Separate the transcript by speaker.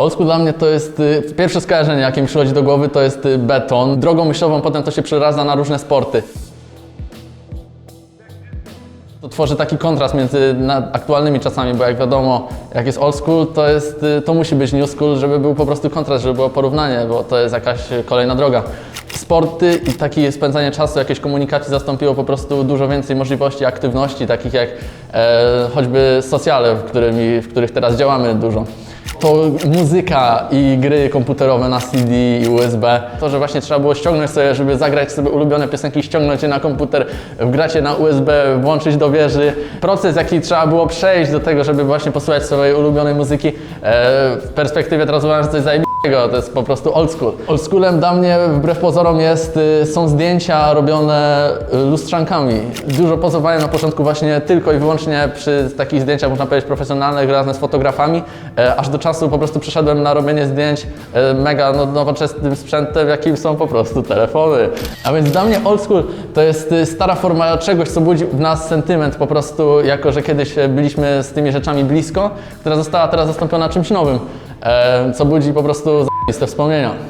Speaker 1: Old school dla mnie to jest y, pierwsze skojarzenie, jakie mi przychodzi do głowy, to jest y, beton. Drogą myślową potem to się przeradza na różne sporty. To tworzy taki kontrast między na- aktualnymi czasami, bo jak wiadomo, jak jest old school, to, jest, y, to musi być new school, żeby był po prostu kontrast, żeby było porównanie, bo to jest jakaś y, kolejna droga. Sporty i takie spędzanie czasu, jakieś komunikacji zastąpiło po prostu dużo więcej możliwości aktywności, takich jak e, choćby socjale, w, którymi, w których teraz działamy dużo. To muzyka i gry komputerowe na CD i USB. To, że właśnie trzeba było ściągnąć sobie, żeby zagrać sobie ulubione piosenki, ściągnąć je na komputer, wgrać je na USB, włączyć do wieży. Proces, jaki trzeba było przejść do tego, żeby właśnie posłuchać swojej ulubionej muzyki, e, w perspektywie teraz uważam, że coś zajebistego. To jest po prostu old school. Old schoolem dla mnie, wbrew pozorom, jest, y, są zdjęcia robione y, lustrzankami. Dużo pozowałem na początku właśnie tylko i wyłącznie przy takich zdjęciach, można powiedzieć, profesjonalnych, razem z fotografami, e, aż do czasu po prostu przeszedłem na robienie zdjęć e, mega no, nowoczesnym sprzętem, jakim są po prostu telefony. A więc dla mnie old school to jest y, stara forma czegoś, co budzi w nas sentyment po prostu, jako że kiedyś e, byliśmy z tymi rzeczami blisko, która została teraz zastąpiona czymś nowym, co budzi po prostu prostu z do wspomnienia.